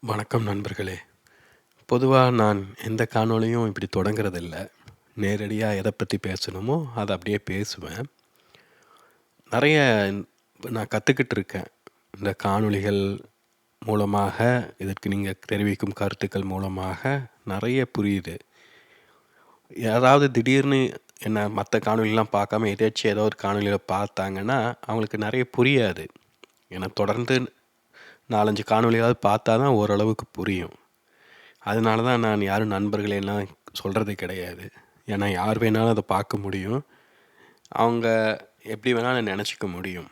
வணக்கம் நண்பர்களே. பொதுவாக நான் எந்த காணொலியும் இப்படி தொடங்குறதில்ல. நேரடியாக எதை பற்றி பேசணுமோ அதை அப்படியே பேசுவேன். நிறைய நான் கற்றுக்கிட்டு இருக்கேன். இந்த காணொளிகள் மூலமாக இதற்கு நீங்கள் தெரிவிக்கும் கருத்துக்கள் மூலமாக நிறைய புரியுது. ஏதாவது திடீர்னு என்ன மற்ற காணொலிலாம் பார்க்காம எதாச்சும் ஏதோ ஒரு காணொலியில் பார்த்தாங்கன்னா அவங்களுக்கு நிறைய புரியாது. ஏன்னா தொடர்ந்து நாலஞ்சு காணொளியாவது பார்த்தா தான் ஓரளவுக்கு புரியும். அதனால தான் நான் யாரும் நண்பர்களெல்லாம் சொல்கிறது கிடையாது. ஏன்னா யார் வேணாலும் அதை பார்க்க முடியும். அவங்க எப்படி வேணாலும் நினச்சிக்க முடியும்.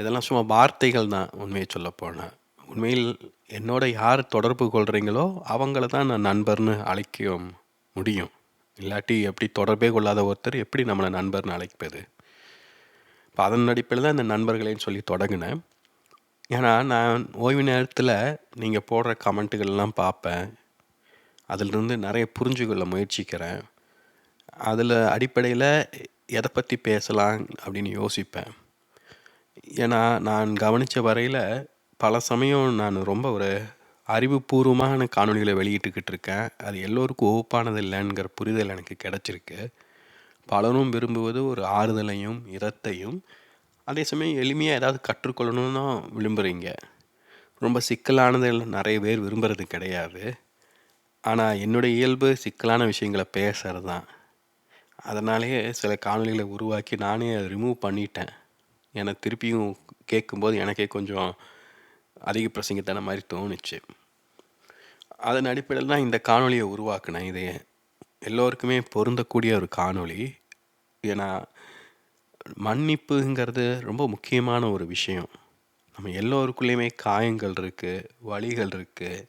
இதெல்லாம் சும்மா வார்த்தைகள் தான் உண்மையை சொல்லப்போனால் உண்மையில் என்னோட யார் தொடர்பு கொள்கிறீங்களோ அவங்கள தான் நான் நண்பர்னு அழைக்க முடியும். இல்லாட்டி எப்படி தொடர்பே கொள்ளாத ஒருத்தர் எப்படி நம்மளை நண்பர்னு அழைப்பது? இப்போ அதன் அடிப்படையில் தான் இந்த நண்பர்களேன்னு சொல்லி தொடங்கினேன். ஏன்னா நான் ஓய்வு நேரத்தில் நீங்கள் போடுற கமெண்ட்டுகள்லாம் பார்ப்பேன் அதிலிருந்து நிறைய புரிஞ்சுக்கொள்ள முயற்சிக்கிறேன். அதில் அடிப்படையில் எதை பற்றி பேசலாம் அப்படின்னு யோசிப்பேன். ஏன்னா நான் கவனித்த வரையில் பல சமயம் நான் ரொம்ப ஒரு அறிவுபூர்வமான காணொளிகளை வெளியிட்டுக்கிட்டு இருக்கேன். அது எல்லோருக்கும் ஒப்பானது இல்லைங்கிற புரிதல் எனக்கு கிடச்சிருக்கு. பலரும் விரும்புவது ஒரு ஆறுதலையும் இரத்தையும் அதே சமயம் எளிமையாக ஏதாவது கற்றுக்கொள்ளணும்னு தான் விரும்புகிறீங்க ரொம்ப சிக்கலானதெல்லாம் நிறைய பேர் விரும்புகிறது கிடையாது. ஆனால் என்னுடைய இயல்பு சிக்கலான விஷயங்களை பேசுகிறது தான் அதனாலேயே சில காணொளிகளை உருவாக்கி நானே அதை ரிமூவ் பண்ணிட்டேன். ஏன்னா திருப்பியும் கேட்கும்போது எனக்கே கொஞ்சம் அதிக பிரசங்கத்தான மாதிரி தோணுச்சு. அதன் அடிப்படையில் தான் இந்த காணொளியை உருவாக்கினேன். இது எல்லோருக்குமே பொருந்தக்கூடிய ஒரு காணொளி. ஏன்னா மன்னிப்புங்கிறது ரொம்ப முக்கியமான ஒரு விஷயம். நம்ம எல்லோருக்குள்ளேயுமே காயங்கள் இருக்குது வலிகள் இருக்குது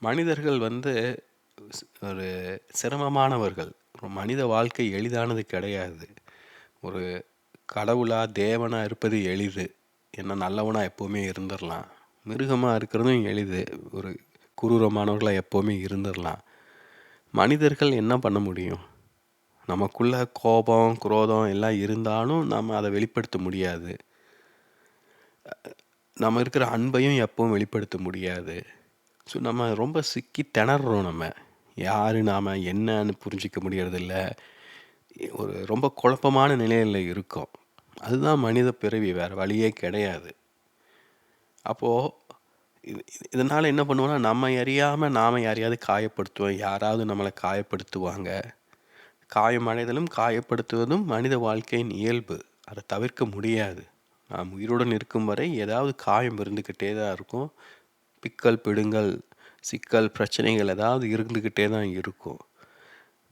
மனிதர்கள் வந்து ஸ்- ஒரு சிரமமானவர்கள். ஒரு மனித வாழ்க்கை எளிதானது கிடையாது. ஒரு கடவுளா தேவனா இருப்பது எளிது. என்ன நல்லவனா எப்போவுமே இருந்துடலாம் மிருகமாக இருக்கிறதும் எளிது. ஒரு குரூரமானவர்களாக எப்போவுமே இருந்துடலாம் மனிதர்கள் என்ன பண்ண முடியும்? நமக்குள்ள கோபம் குரோதம் எல்லாம் இருந்தாலும் நம்ம அதை வெளிப்படுத்த முடியாது. நம்ம இருக்கிற அன்பையும் எப்பவும் வெளிப்படுத்த முடியாது. ஸோ நம்ம ரொம்ப சிக்கி திணறோம் நம்ம. யார் நாம் என்னன்னு புரிஞ்சிக்க முடியறதில்ல. ஒரு ரொம்ப குழப்பமான நிலையில் இருக்கோம். அதுதான் மனித பிறவி வேறு வழியே கிடையாது. அப்போது இது இதனால் என்ன பண்ணுவோம்னா நம்ம அறியாமல் நாம் யாரையாவது காயப்படுத்துவோம். யாராவது நம்மளை காயப்படுத்துவாங்க. காயமடைதலும் காயப்படுத்துவதும் மனித வாழ்க்கையின் இயல்பு. அதை தவிர்க்க முடியாது. நாம் உயிருடன் இருக்கும் வரை ஏதாவது காயம் இருந்துக்கிட்டே தான் இருக்கும். பிக்கல் பிடுங்கல் சிக்கல் பிரச்சனைகள் ஏதாவது இருந்துக்கிட்டே தான் இருக்கும்.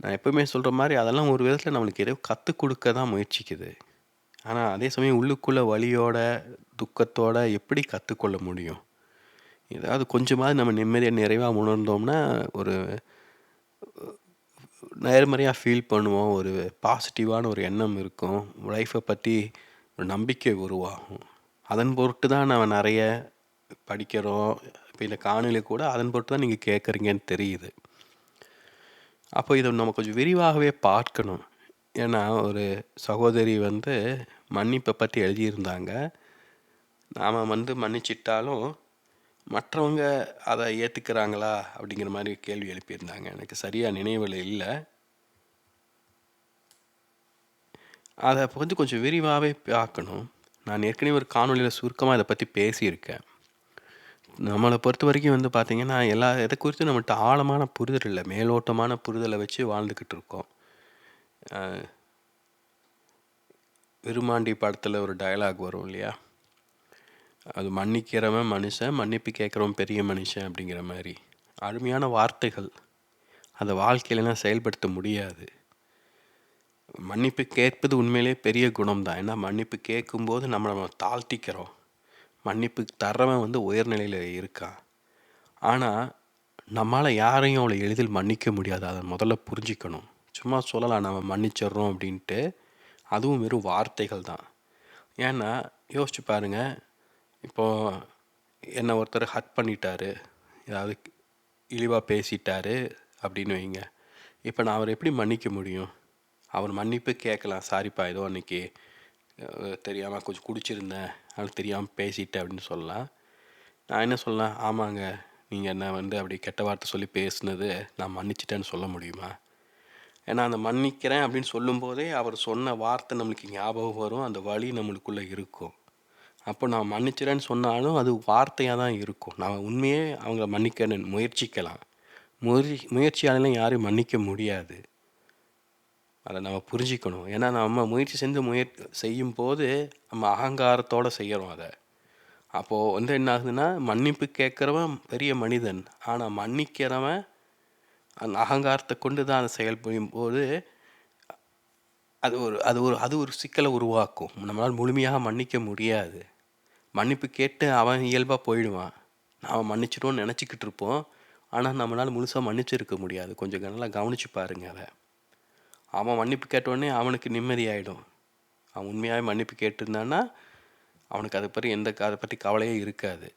நான் எப்பவுமே சொல்கிற மாதிரி அதெல்லாம் ஒரு விதத்தில் நம்மளுக்கு ஏதோ கற்றுக் கொடுக்க தான் முயற்சிக்குது. ஆனால் அதே சமயம் உள்ளுக்குள்ளே வழியோட துக்கத்தோட எப்படி கற்றுக்கொள்ள முடியும்? ஏதாவது கொஞ்சமாவது நம்ம நிம்மதியாக நிறைவாக உணர்ந்தோம்னா ஒரு நேர்மறையாக ஃபீல் பண்ணுவோம். ஒரு பாசிட்டிவான ஒரு எண்ணம் இருக்கும். லைஃப்பை பற்றி ஒரு நம்பிக்கை உருவாகும். அதன் பொருட்டு தான் நம்ம நிறைய படிக்கிறோம். இப்போ இந்த காணொலி கூட அதன் பொருட்டு தான் நீங்கள் கேட்குறீங்கன்னு தெரியுது. அப்போ இதை நம்ம கொஞ்சம் விரிவாகவே பார்க்கணும். ஏன்னா ஒரு சகோதரி வந்து மன்னிப்பை பற்றி எழுதியிருந்தாங்க. நாம் வந்து மன்னிச்சிட்டாலும் மற்றவங்க அதை ஏற்றுக்கிறாங்களா அப்படிங்கிற மாதிரி கேள்வி எழுப்பியிருந்தாங்க. எனக்கு சரியாக நினைவில் இல்லை. அதை கொஞ்சம் வந்து கொஞ்சம் விரிவாகவே பார்க்கணும். நான் ஏற்கனவே ஒரு காணொலியில் சுருக்கமாக இதை பற்றி பேசியிருக்கேன். நம்மளை பொறுத்த வரைக்கும் வந்து பார்த்திங்கன்னா எல்லா இதை குறித்து நம்மகிட்ட ஆழமான புரிதல் இல்லை. மேலோட்டமான புரிதலை வச்சு வாழ்ந்துக்கிட்டு இருக்கோம். விருமாண்டி படத்தில் ஒரு டயலாக் வரும் இல்லையா? அது மன்னிக்கிறவன் மனுஷன் மன்னிப்பு கேட்குறவன் பெரிய மனுஷன் அப்படிங்கிற மாதிரி. அருமையான வார்த்தைகள். அதை வாழ்க்கையிலலாம் செயல்படுத்த முடியாது. மன்னிப்பு கேட்பது உண்மையிலே பெரிய குணம் தான் ஏன்னா மன்னிப்பு கேட்கும்போது நம்மளை நம்ம தாழ்த்திக்கிறோம். மன்னிப்பு தர்றவன் வந்து உயர்நிலையில் இருக்கான். ஆனால் நம்மளால் யாரையும் அவளை எளிதில் மன்னிக்க முடியாது. அதை முதல்ல புரிஞ்சிக்கணும். சும்மா சொல்லலாம் நம்ம மன்னிச்சிடுறோம் அப்படின்ட்டு. அதுவும் வெறும் வார்த்தைகள் தான். ஏன்னா யோசிச்சு பாருங்கள் இப்போது என்னை ஒருத்தர் ஹட் பண்ணிட்டாரு. ஏதாவது இழிவாக பேசிட்டாரு அப்படின்னு வைங்க. இப்போ நான் அவரை எப்படி மன்னிக்க முடியும்? அவர் மன்னிப்பு கேட்கலாம். சாரிப்பா ஏதோ அன்னைக்கு தெரியாமல் கொஞ்சம் குடிச்சிருந்தேன். அது தெரியாமல் பேசிட்டேன் அப்படின்னு சொல்லலாம். நான் என்ன சொல்லலாம்? ஆமாங்க நீங்கள் என்ன வந்து அப்படி கெட்ட வார்த்தை சொல்லி பேசுனது நான் மன்னிச்சிட்டேன்னு சொல்ல முடியுமா? ஏன்னா அந்த மன்னிக்கிறேன் அப்படின்னு சொல்லும்போதே அவர் சொன்ன வார்த்தை நம்மளுக்கு ஞாபகம் வரும். அந்த வழி நம்மளுக்குள்ளே இருக்கும். அப்போ நான் மன்னிச்சிறேன்னு சொன்னாலும் அது வார்த்தையாக தான் இருக்கும். நான் உண்மையே அவங்களை மன்னிக்க முயற்சிக்கலாம். முயற்சி முயற்சியாலலாம் யாரையும் மன்னிக்க முடியாது. அதை நம்ம புரிஞ்சிக்கணும். ஏன்னா நம்ம முயற்சி செஞ்சு முயற் செய்யும் போது நம்ம அகங்காரத்தோடு செய்கிறோம் அதை. அப்போது வந்து என்ன ஆகுதுன்னா மன்னிப்பு கேட்குறவன் பெரிய மனிதன். ஆனால் மன்னிக்கிறவன் அந்த அகங்காரத்தை கொண்டு தான் அதை செயல்படும் போது அது ஒரு அது ஒரு அது ஒரு சிக்கலை உருவாக்கும். நம்மளால் முழுமையாக மன்னிக்க முடியாது. மன்னிப்பு கேட்டு அவன் இயல்பாக போயிடுவான். நாம் மன்னிச்சிட்டோம்னு நினச்சிக்கிட்டு இருப்போம். ஆனால் நம்மளால் முழுசாக மன்னிச்சிருக்க முடியாது. கொஞ்சம் நல்லா கவனித்து பாருங்கள் அதை. அவன் மன்னிப்பு கேட்டோடனே அவனுக்கு நிம்மதியாயிடும். அவன் உண்மையாகவே மன்னிப்பு கேட்டிருந்தான்னா அவனுக்கு அதை பற்றி எந்த அதை பற்றி கவலையே இருக்காது.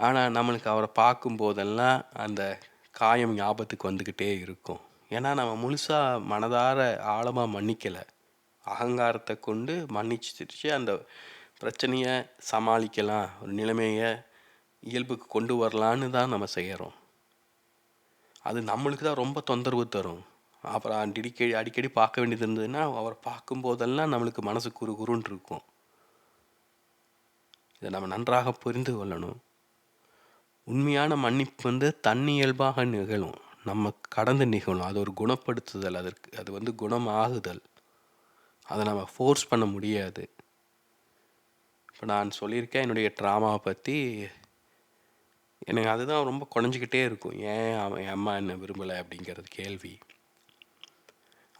ஆனால் நம்மளுக்கு அவரை பார்க்கும்போதெல்லாம் அந்த காயம் ஞாபகத்துக்கு வந்துக்கிட்டே இருக்கும். ஏன்னா நம்ம முழுசாக மனதார ஆழமாக மன்னிக்கலை. அகங்காரத்தை கொண்டு மன்னிச்சிருச்சு. அந்த பிரச்சனையை சமாளிக்கலாம் ஒரு நிலைமையை இயல்புக்கு கொண்டு வரலான்னு தான் நம்ம செய்கிறோம் அது நம்மளுக்கு தான் ரொம்ப தொந்தரவு தரும். அப்புறம் அடிக்கடி அடிக்கடி பார்க்க வேண்டியது இருந்ததுன்னா அவரை பார்க்கும்போதெல்லாம் நம்மளுக்கு மனசு குறு குருன்னு இருக்கும். இதை நம்ம நன்றாக புரிந்து கொள்ளணும். உண்மையான மன்னிப்பு வந்து தன்னியல்பாக நிகழும். நம்ம கடந்து நிகழும். அது ஒரு குணப்படுத்துதல். அதற்கு அது வந்து குணமாகுதல். அதை நம்ம ஃபோர்ஸ் பண்ண முடியாது. இப்போ நான் சொல்லியிருக்கேன் என்னுடைய ட்ராமாவை பற்றி எனக்கு அதுதான் ரொம்ப குறைஞ்சிக்கிட்டே இருக்கும். ஏன் அவன் என் அம்மா என்ன விரும்பலை அப்படிங்கிறது கேள்வி.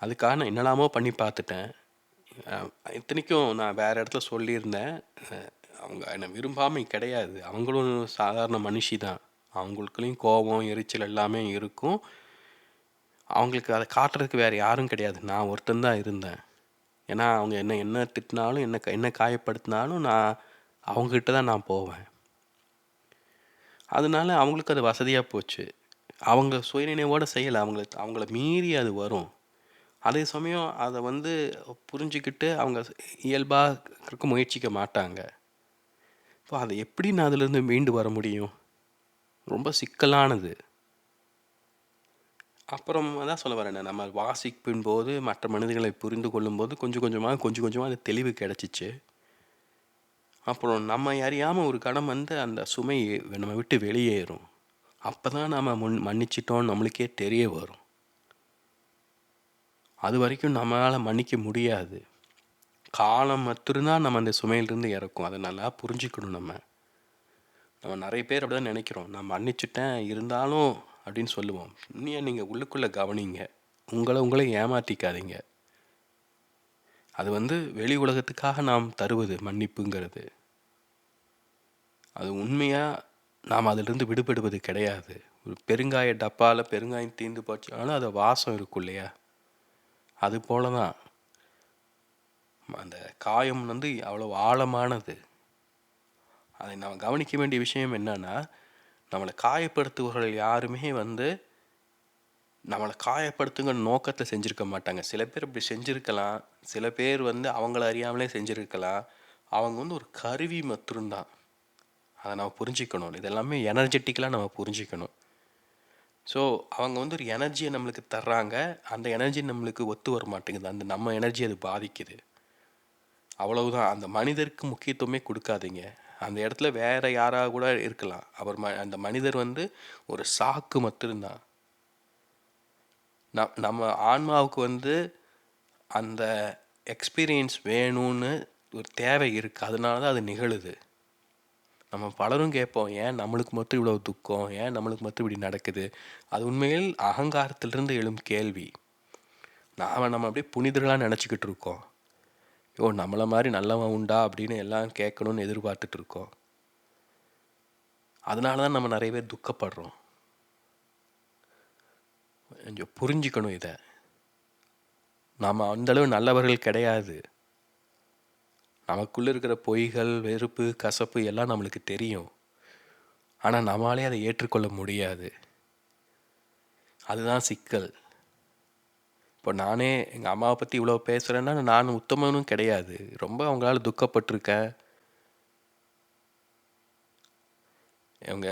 அதுக்காக நான் என்னெல்லாமோ பண்ணி பார்த்துட்டேன். இத்தனைக்கும் நான் வேறு இடத்துல சொல்லியிருந்தேன். அவங்க என்னை விரும்பாமல் கிடையாது. அவங்களும் சாதாரண மனுஷி தான். அவங்களுக்குள்ளேயும் கோபம் எரிச்சல் எல்லாமே இருக்கும். அவங்களுக்கு அதை காட்டுறதுக்கு வேறு யாரும் கிடையாது. நான் ஒருத்தன் தான் இருந்தேன். ஏன்னா அவங்க என்ன என்ன திட்டினாலும் என்ன என்ன காயப்படுத்தினாலும் நான் அவங்கக்கிட்ட தான் நான் போவேன். அதனால அவங்களுக்கு அது வசதியாக போச்சு. அவங்க சுயநினைவோடு செய்யலை. அவங்களுக்கு அவங்கள மீறி அது வரும். அதே சமயம் அதை வந்து புரிஞ்சுக்கிட்டு அவங்க இயல்பாக இருக்க முயற்சிக்க மாட்டாங்க. இப்போ அதை எப்படி நான் அதிலேருந்து மீண்டு வர முடியும்? ரொம்ப சிக்கலானது. அப்புறம் தான் சொல்ல வரேன் நம்ம வாசிப்பின் போது மற்ற மனிதர்களை புரிந்து கொள்ளும்போது கொஞ்சம் கொஞ்சமாக கொஞ்சம் கொஞ்சமாக அந்த தெளிவு கிடச்சிச்சு. அப்புறம் நம்ம அறியாமல் ஒரு கணம் வந்து அந்த சுமை நம்ம விட்டு வெளியேறும். அப்போ தான் நம்ம முன் மன்னிச்சிட்டோம் நம்மளுக்கே தெரிய வரும். அது வரைக்கும் நம்மளால் மன்னிக்க முடியாது. காலம் மட்டும்தான் நம்ம அந்த சுமையிலிருந்து இறக்கும். அதை நல்லா புரிஞ்சுக்கணும் நம்ம. நம்ம நிறைய பேர் அப்படி தான் நினைக்கிறோம். நான் மன்னிச்சுட்டேன் இருந்தாலும் அப்படின்னு சொல்லுவோம். இன்னும் நீங்கள் உள்ளுக்குள்ளே கவனிங்க. உங்களை உங்களை ஏமாற்றிக்காதீங்க அது வந்து வெளி உலகத்துக்காக நாம் தருவது மன்னிப்புங்கிறது. அது உண்மையாக நாம் அதிலிருந்து விடுபடுவது கிடையாது. ஒரு பெருங்காய டப்பாவில் பெருங்காயம் தீர்ந்து போச்சுனாலும் அது வாசம் இருக்கும் இல்லையா? அது போல தான் அந்த காயம் வந்து அவ்வளோ ஆழமானது. அதை நாம் கவனிக்க வேண்டிய விஷயம் என்னன்னா நம்மளை காயப்படுத்துபவர்கள் யாருமே வந்து நம்மளை காயப்படுத்துங்கிற நோக்கத்தில் செஞ்சுருக்க மாட்டாங்க. சில பேர் இப்படி செஞ்சுருக்கலாம். சில பேர் வந்து அவங்கள அறியாமலே செஞ்சுருக்கலாம். அவங்க வந்து ஒரு கருவி மட்டும்தான் அதை நம்ம புரிஞ்சிக்கணும். இதெல்லாமே எனர்ஜெட்டிக்கலாக நம்ம புரிஞ்சிக்கணும். ஸோ அவங்க வந்து ஒரு எனர்ஜியை நம்மளுக்கு தர்றாங்க. அந்த எனர்ஜி நம்மளுக்கு ஒத்து வர மாட்டேங்குது. அந்த நம்ம எனர்ஜி அது பாதிக்குது. அவ்வளவுதான். அந்த மனிதருக்கு முக்கியத்துவமே கொடுக்காதீங்க. அந்த இடத்துல வேற யாராக கூட இருக்கலாம். அவர் ம அந்த மனிதர் வந்து ஒரு சாக்கு மட்டும்தான். நம் நம்ம ஆன்மாவுக்கு வந்து அந்த எக்ஸ்பீரியன்ஸ் வேணும்னு ஒரு தேவை இருக்குது அதனால தான் அது நிகழுது. நம்ம பலரும் கேட்போம் ஏன் நம்மளுக்கு மட்டும் இவ்வளோ துக்கம்? ஏன் நம்மளுக்கு மட்டும் இப்படி நடக்குது? அது உண்மையில் அகங்காரத்திலிருந்து எழும் கேள்வி. நாம் நம்ம அப்படியே புனிதர்களாக நினச்சிக்கிட்டு இருக்கோம். ஓ நம்மளை மாதிரி நல்லவன் உண்டா அப்படின்னு எல்லாம் கேட்கணும்னு எதிர்பார்த்துட்டு இருக்கோம் அதனால தான் நம்ம நிறைய பேர் துக்கப்படுறோம். கொஞ்சம் புரிஞ்சுக்கணும் இதை. நாம் அந்தளவு நல்லவர்கள் கிடையாது. நமக்குள்ளே இருக்கிற பொய்கள் வெறுப்பு கசப்பு எல்லாம் நம்மளுக்கு தெரியும். ஆனால் நம்மளாலே அதை ஏற்றுக்கொள்ள முடியாது. அதுதான் சிக்கல். இப்போ நானே எங்கள் அம்மாவை பற்றி இவ்வளோ பேசுகிறேன்னா நான் உத்தமனும் கிடையாது. ரொம்ப அவங்களால துக்கப்பட்டிருக்கேன். இவங்க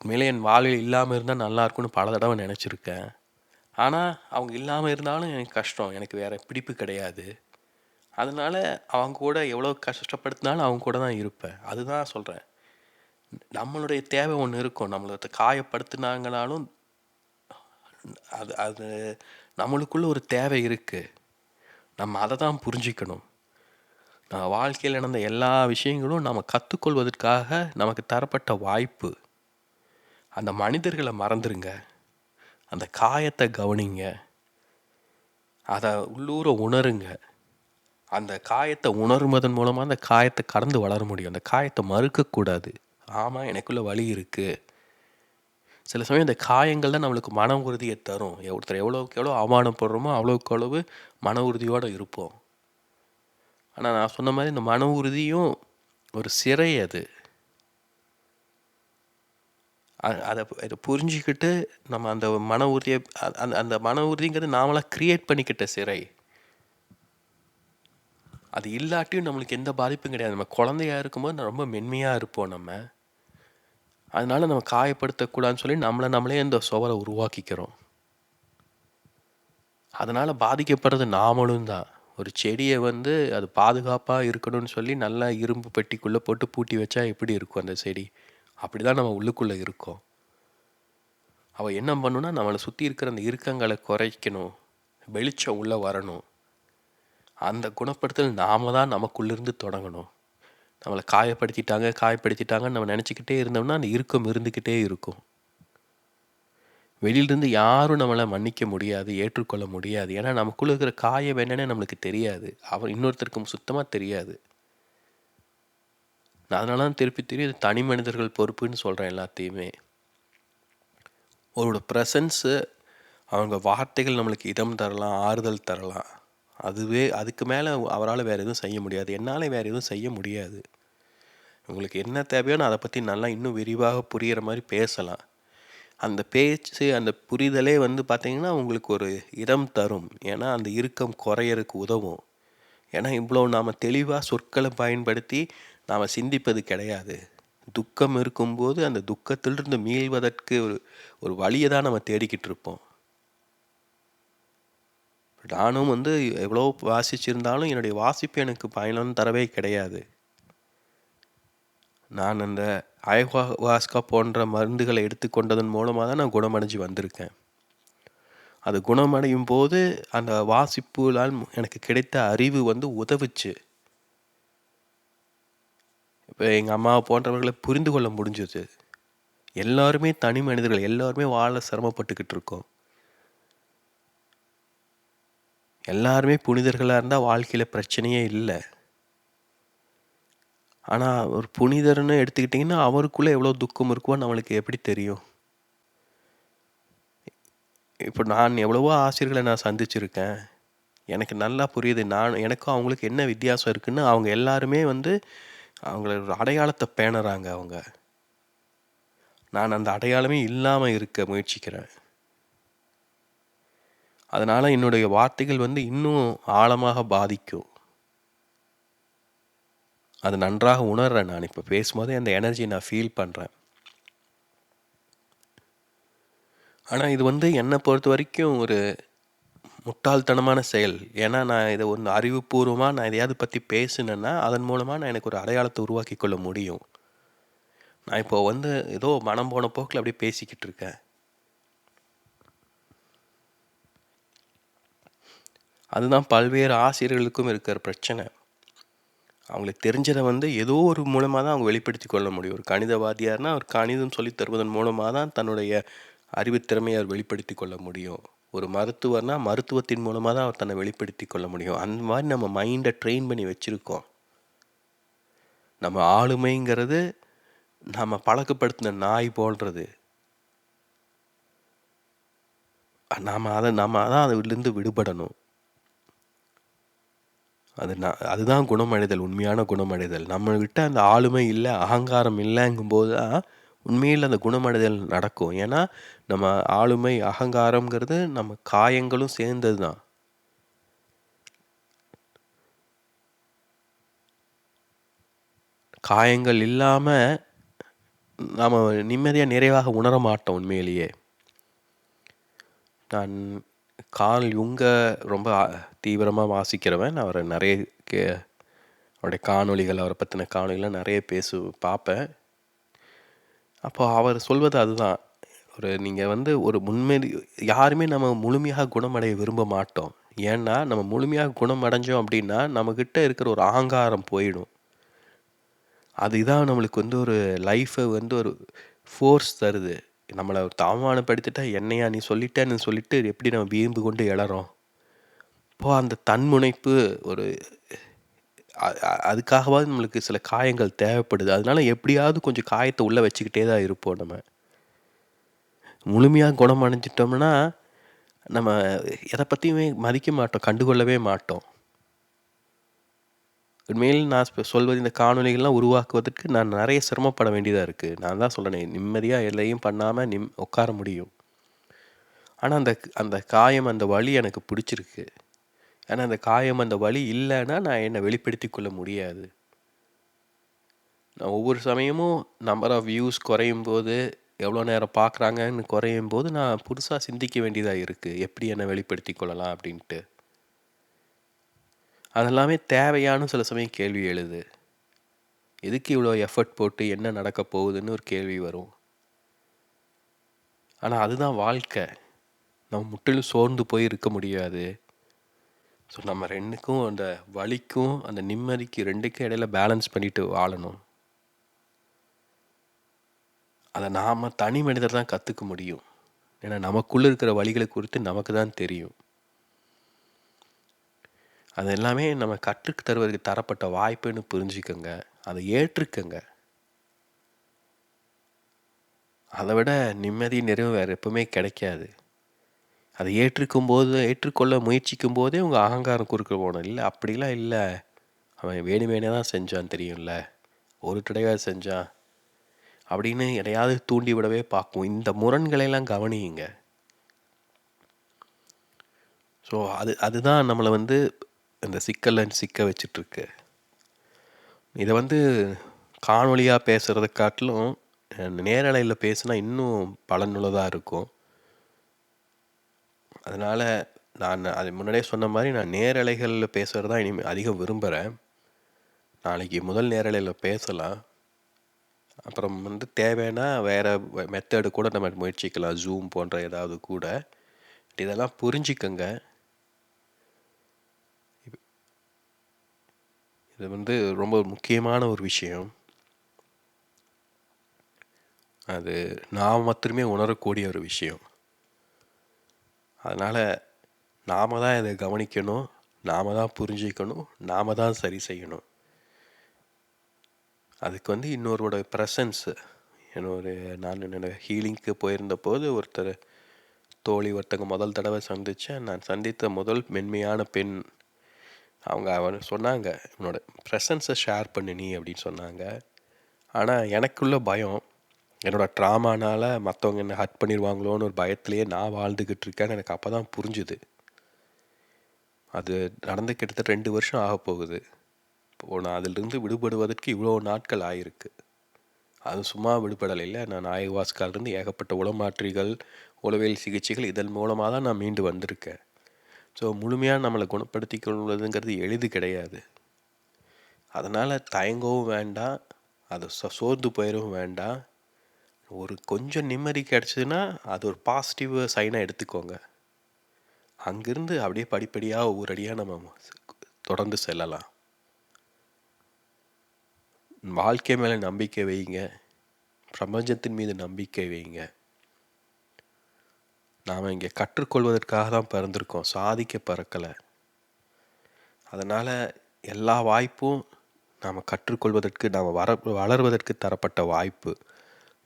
உண்மையிலே என் வாழ்வில் இல்லாமல் இருந்தால் நல்லா இருக்கும்னு பல தடவை நினச்சிருக்கேன். ஆனால் அவங்க இல்லாமல் இருந்தாலும் எனக்கு கஷ்டம். எனக்கு வேறு பிடிப்பு கிடையாது. அதனால் அவங்க கூட எவ்வளோ கஷ்டப்படுத்தினாலும் அவங்க கூட தான் இருப்பேன். அதுதான் சொல்கிறேன் நம்மளுடைய தேவை ஒன்று இருக்கும். நம்மளை காயப்படுத்தினாங்கனாலும் அது அது நம்மளுக்குள்ள ஒரு தேவை இருக்குது நம்ம அதை தான் புரிஞ்சிக்கணும். நம்ம வாழ்க்கையில் நடந்த எல்லா விஷயங்களும் நம்ம கற்றுக்கொள்வதற்காக நமக்கு தரப்பட்ட வாய்ப்பு. அந்த மனிதர்களை மறந்துருங்க. அந்த காயத்தை கவனிங்க. அதை உள்ளூர உணருங்க. அந்த காயத்தை உணருவதன் மூலமாக அந்த காயத்தை கடந்து வளர முடியும். அந்த காயத்தை மறுக்கக்கூடாது. ஆமாம் எனக்குள்ளே வழி இருக்குது சில சமயம் இந்த காயங்கள் தான் நம்மளுக்கு மன உறுதியை தரும். ஒருத்தர் எவ்வளோக்கு எவ்வளோ அவமானப்படுறோமோ அவ்வளோக்கு அளவு மன உறுதியோடு இருப்போம். ஆனால் நான் சொன்ன மாதிரி இந்த மன உறுதியும் ஒரு சிறை அது. அதை இதை புரிஞ்சிக்கிட்டு நம்ம அந்த மன உறுதியை அந்த அந்த மன உறுதிங்கிறது நாமளாக க்ரியேட் பண்ணிக்கிட்ட சிறை. அது இல்லாட்டியும் நம்மளுக்கு எந்த பாதிப்பும் கிடையாது. நம்ம குழந்தையாக இருக்கும்போது ரொம்ப மென்மையாக இருப்போம் நம்ம. அதனால் நம்ம காயப்படுத்தக்கூடாதுன்னு சொல்லி நம்மளை நம்மளே இந்த சுவரை உருவாக்கிக்கிறோம். அதனால் பாதிக்கப்படுறது நாமளும் தான். ஒரு செடியை வந்து அது பாதுகாப்பாக இருக்கணும்னு சொல்லி நல்லா இரும்பு பெட்டிக்குள்ளே போட்டு பூட்டி வச்சா எப்படி இருக்கும் அந்த செடி? அப்படி தான் நம்ம உள்ளுக்குள்ளே இருக்கோம். அவள் என்ன பண்ணுன்னா நம்மளை சுற்றி இருக்கிற அந்த இறுக்கங்களை குறைக்கணும். வெளிச்சம் உள்ளே வரணும். அந்த குணப்படுத்தல் நாம தான் நமக்குள்ளேருந்து தொடங்கணும். நம்மளை காயப்படுத்திட்டாங்க காயப்படுத்திட்டாங்கன்னு நம்ம நினச்சிக்கிட்டே இருந்தோம்னா அந்த இறுக்கம் இருந்துக்கிட்டே இருக்கும். வெளியிலிருந்து யாரும் நம்மளை மன்னிக்க முடியாது ஏற்றுக்கொள்ள முடியாது. ஏன்னா நமக்குள்ளே இருக்கிற காயம் என்னன்னு நம்மளுக்கு தெரியாது. அவர் இன்னொருத்தருக்கும் சுத்தமாக தெரியாது. நான் அதனால தான் திருப்பி திருப்பி இது தனி மனிதர்கள் பொறுப்புன்னு சொல்கிறேன் எல்லாத்தையுமே. அவரோட ப்ரெசன்ஸு அவங்க வார்த்தைகள் நம்மளுக்கு இதம் தரலாம் ஆறுதல் தரலாம். அதுவே அதுக்கு மேலே அவரால் வேறு எதுவும் செய்ய முடியாது. என்னால் வேறு எதுவும் செய்ய முடியாது. உங்களுக்கு என்ன தேவையோ நான் அதை பற்றி நல்லா இன்னும் விரிவாக புரிகிற மாதிரி பேசலாம். அந்த பேச்சு அந்த புரிதலே வந்து பார்த்திங்கன்னா உங்களுக்கு ஒரு இடம் தரும். ஏன்னா அந்த இறுக்கம் குறையறதுக்கு உதவும். ஏன்னா இவ்வளோ நாம் தெளிவாக சொற்களை பயன்படுத்தி நாம் சிந்திப்பது கிடையாது. துக்கம் இருக்கும்போது அந்த துக்கத்திலிருந்து மீள்வதற்கு ஒரு ஒரு வழியை தான் நம்ம தேடிக்கிட்டு இருப்போம். நானும் வந்து எவ்வளோ வாசிச்சிருந்தாலும் என்னுடைய வாசிப்பு எனக்கு பயணம் தரவே கிடையாது. நான் அந்த அயவாஸ்கா போன்ற மருந்துகளை எடுத்துக்கொண்டதன் மூலமாக தான் நான் குணமடைஞ்சு வந்திருக்கேன். அது குணமடையும் போது அந்த வாசிப்புலால் எனக்கு கிடைத்த அறிவு வந்து உதவுச்சு. இப்போ எங்கள் அம்மா போன்றவர்களை புரிந்து கொள்ள முடிஞ்சது. எல்லாருமே தனி மனிதர்கள் எல்லாருமே வாழ சிரமப்பட்டுக்கிட்டு இருக்கோம். எல்லாருமே புனிதர்களாக இருந்தால் வாழ்க்கையில் பிரச்சனையே இல்லை. ஆனால் ஒரு புனிதர்னு எடுத்துக்கிட்டிங்கன்னா அவருக்குள்ளே எவ்வளோ துக்கம் இருக்குவோ நம்மளுக்கு எப்படி தெரியும்? இப்போ நான் எவ்வளவோ ஆசிரியர்களை நான் சந்திச்சிருக்கேன். எனக்கு நல்லா புரியுது. நான் எனக்கும் அவங்களுக்கு என்ன வித்தியாசம் இருக்குன்னு அவங்க எல்லாருமே வந்து அவங்களோட அடையாளத்தை பேணுறாங்க அவங்க. நான் அந்த அடையாளமே இல்லாமல் இருக்க முயற்சிக்கிறேன். அதனால் என்னுடைய வார்த்தைகள் வந்து இன்னும் ஆழமாக பாதிக்கும். அது நன்றாக உணர்றேன் நான். இப்போ பேசும்போதே அந்த எனர்ஜியை நான் ஃபீல் பண்ணுறேன் ஆனால் இது வந்து என்னை பொறுத்த வரைக்கும் ஒரு முட்டாள்தனமான செயல். ஏன்னா நான் இதை ஒன்று அறிவுபூர்வமாக நான் எதையாவது பற்றி பேசினேன்னா அதன் மூலமாக நான் எனக்கு ஒரு அடையாளத்தை உருவாக்கி கொள்ள முடியும். நான் இப்போ வந்து ஏதோ மனம் போன போக்கில் அப்படியே பேசிக்கிட்டு இருக்கேன். அதுதான் பல்வேறு ஆசிரியர்களுக்கும் இருக்கிற பிரச்சனை. அவங்களுக்கு தெரிஞ்சதை வந்து ஏதோ ஒரு மூலமாக தான் அவங்க வெளிப்படுத்தி கொள்ள முடியும். ஒரு கணிதவாதியார்னா அவர் கணிதம் சொல்லி தருவதன் மூலமாக தான் தன்னுடைய அறிவுத்திறமையை அவர் வெளிப்படுத்தி கொள்ள முடியும். ஒரு மருத்துவர்னா மருத்துவத்தின் மூலமாக தான் அவர் தன்னை வெளிப்படுத்தி கொள்ள முடியும். அந்த மாதிரி நம்ம மைண்டை ட்ரெயின் பண்ணி வச்சுருக்கோம். நம்ம ஆளுமைங்கிறது நம்ம பழக்கப்படுத்தின நாய் போன்றது. நாம் அதை நம்ம தான் அதிலிருந்து விடுபடணும். அது நான் அதுதான் குணமடைதல் உண்மையான குணமடைதல். நம்மகிட்ட அந்த ஆளுமை இல்லை அகங்காரம் இல்லைங்கும்போது தான் உண்மையில் அந்த குணமடைதல் நடக்கும். ஏன்னா நம்ம ஆளுமை அகங்காரங்கிறது நம்ம காயங்களும் சேர்ந்தது தான் காயங்கள் இல்லாமல் நாம் நிம்மதியாக நிறைவாக உணர மாட்டோம் உண்மையிலேயே. நான் கார்ல் யுங்கை ரொம்ப தீவிரமாக வாசிக்கிறவன். அவரை நிறைய கே அவருடைய காணொளிகள் அவரை பற்றின காணொலிகள்லாம் நிறைய பேசு பார்ப்பேன். அப்போ அவர் சொல்வது அதுதான். ஒரு நீங்கள் வந்து ஒரு முன்மேறி யாருமே நம்ம முழுமையாக குணமடைய விரும்ப மாட்டோம். ஏன்னா நம்ம முழுமையாக குணமடைஞ்சோம் அப்படின்னா நம்மக்கிட்ட இருக்கிற ஒரு ஆங்காரம் போயிடும். அதுதான் நம்மளுக்கு வந்து ஒரு லைஃப்பை வந்து ஒரு ஃபோர்ஸ் தருது. நம்மளை ஒரு தாமானப்படுத்திட்டா என்னையா நீ சொல்லிட்டேன்னு சொல்லிட்டு எப்படி நம்ம வீம்பு கொண்டு இழறோம் இப்போ அந்த தன்முனைப்பு ஒரு அதுக்காகவாது நம்மளுக்கு சில காயங்கள் தேவைப்படுது. அதனால எப்படியாவது கொஞ்சம் காயத்தை உள்ளே வச்சுக்கிட்டே தான் இருப்போம் நம்ம. முழுமையாக குணமடைஞ்சிட்டோம்னா நம்ம எதை பற்றியுமே மதிக்க மாட்டோம் கண்டுகொள்ளவே மாட்டோம். உண்மையில் நான் சொல்வது இந்த காணொலிகள்லாம் உருவாக்குவதற்கு நான் நிறைய சிரமப்பட வேண்டியதாக இருக்குது நான் தான் சொல்கிறேன் நிம்மதியாக எல்லையும் பண்ணாமல் நிம் உட்கார முடியும். ஆனால் அந்த அந்த காயம் அந்த வழி எனக்கு பிடிச்சிருக்கு. ஏன்னா அந்த காயம் அந்த வழி இல்லைன்னா நான் என்னை வெளிப்படுத்தி கொள்ள முடியாது. நான் ஒவ்வொரு சமயமும் நம்பர் ஆஃப் வியூஸ் குறையும் போது எவ்வளோ நேரம் பார்க்குறாங்கன்னு குறையும் போது நான் புதுசாக சிந்திக்க வேண்டியதாக இருக்குது எப்படி என்னை வெளிப்படுத்தி கொள்ளலாம் அப்படின்ட்டு. அதெல்லாமே தேவையான சில சமயம் கேள்வி எழுது. எதுக்கு இவ்வளோ எஃபர்ட் போட்டு என்ன நடக்க போகுதுன்னு ஒரு கேள்வி வரும். ஆனால் அதுதான் வாழ்க்கை. நம்ம முற்றிலும் சோர்ந்து போய் இருக்க முடியாது. ஸோ நம்ம ரெண்டுக்கும் அந்த வலிக்கும் அந்த நிம்மதிக்கு ரெண்டுக்கும் இடையில பேலன்ஸ் பண்ணிட்டு வாழணும். அதை நாம் தனி மனிதர் தான் கற்றுக்க முடியும். ஏன்னா நமக்குள்ளே இருக்கிற வழிகளை குறித்து நமக்கு தான் தெரியும். அது எல்லாமே நம்ம கற்றுக்கு தருவதற்கு தரப்பட்ட வாய்ப்புன்னு புரிஞ்சுக்கோங்க. அதை ஏற்றுக்கங்க. அதை விட நிம்மதி நிறைவு வேறு எப்பவுமே கிடைக்காது. அதை ஏற்றுக்கும் போது ஏற்றுக்கொள்ள முயற்சிக்கும் போதே உங்கள் அகங்காரம் குறுக்க போகணும். இல்லை அப்படிலாம் இல்லை. அவன் வேணுமேனே தான் செஞ்சான் தெரியும்ல. ஒரு தடவை செஞ்சான். அப்படின்னு எதையாவது தூண்டி விடவே பார்க்கும். இந்த முரண்களையெல்லாம் கவனியுங்க. ஸோ அது அதுதான் நம்மளை வந்து இந்த சிக்கலில் சிக்க வச்சிட்ருக்கு. இதை வந்து காணொலியாக பேசுகிறத காட்டிலும் நேரலையில் பேசுனா இன்னும் பலனுள்ளதாக இருக்கும். அதனால் நான் அது முன்னாடியே சொன்ன மாதிரி நான் நேரலைகளில் பேசுகிறது தான் இனிமேல் அதிகம் விரும்புகிறேன் நாளைக்கு முதல் நேரலையில் பேசலாம். அப்புறம் வந்து தேவைன்னா வேறு மெத்தடு கூட நம்ம முயற்சிக்கலாம். ஜூம் போன்ற ஏதாவது கூட. இதெல்லாம் புரிஞ்சிக்கங்க. இது வந்து ரொம்ப முக்கியமான ஒரு விஷயம். அது நாம் மாத்திரமே உணரக்கூடிய ஒரு விஷயம். அதனால் நாம் தான் இதை கவனிக்கணும் நாம் தான் புரிஞ்சிக்கணும் நாம் தான் சரி செய்யணும். அதுக்கு வந்து இன்னொருவோட ப்ரெசன்ஸு என்னோட நான் என்னோட ஹீலிங்க்கு போயிருந்த போது ஒருத்தர் தோழி ஒருத்தங்க முதல் தடவை சந்தித்தேன் நான் சந்தித்த முதல் மென்மையான பெண் அவங்க அவன் சொன்னாங்க உன்னோட ப்ரெசன்ஸை ஷேர் பண்ணு நீ அப்படின்னு சொன்னாங்க. ஆனால் எனக்குள்ள பயம் என்னோடய ட்ராமானால் மற்றவங்க என்ன ஹர்ட் பண்ணிடுவாங்களோன்னு ஒரு பயத்துலேயே நான் வாழ்ந்துக்கிட்டு இருக்கேன்னு எனக்கு அப்போ தான் புரிஞ்சுது. அது நடந்து கிட்டத்தட்ட ரெண்டு வருஷம் ஆக போகுது. இப்போது நான் அதிலிருந்து விடுபடுவதற்கு இவ்வளோ நாட்கள் ஆயிருக்கு. அது சும்மா விடுபடலை இல்லை. நான் ஆய்வாஸ்காலிருந்து ஏகப்பட்ட உளமாற்றிகள் உளவியல் சிகிச்சைகள் இதன் மூலமாக தான் நான் மீண்டு வந்திருக்கேன். ஸோ முழுமையாக நம்மளை குணப்படுத்தி கொள்வதுங்கிறது எளிது கிடையாது. அதனால் தயங்கவும் வேண்டாம் அது சோர்ந்து போயிடவும் வேண்டாம். ஒரு கொஞ்சம் நிம்மதி கிடச்சிதுன்னா அது ஒரு பாசிட்டிவ் சைனாக எடுத்துக்கோங்க. அங்கேருந்து அப்படியே படிப்படியாக ஒவ்வொருடியாக நம்ம தொடர்ந்து செல்லலாம். வாழ்க்கை மேலே நம்பிக்கை வைங்க. பிரபஞ்சத்தின் மீது நம்பிக்கை வைங்க. நாம் இங்கே கற்றுக்கொள்வதற்காக தான் பிறந்திருக்கோம். சாதிக்க பிறக்கலை. அதனால் எல்லா வாய்ப்பும் நாம் கற்றுக்கொள்வதற்கு நாம் வர வளர்வதற்கு தரப்பட்ட வாய்ப்பு.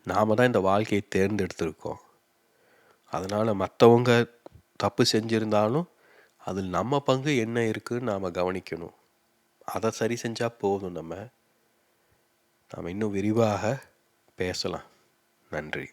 நாம் தான் இந்த வாழ்க்கையை தேர்ந்தெடுத்திருக்கோம். அதனால் மற்றவங்க தப்பு செஞ்சுருந்தாலும் அதில் நம்ம பங்கு என்ன இருக்குதுன்னு நாம் கவனிக்கணும். அதை சரி செஞ்சால் போதும் நம்ம. நாம் இன்னும் விரிவாக பேசலாம். நன்றி.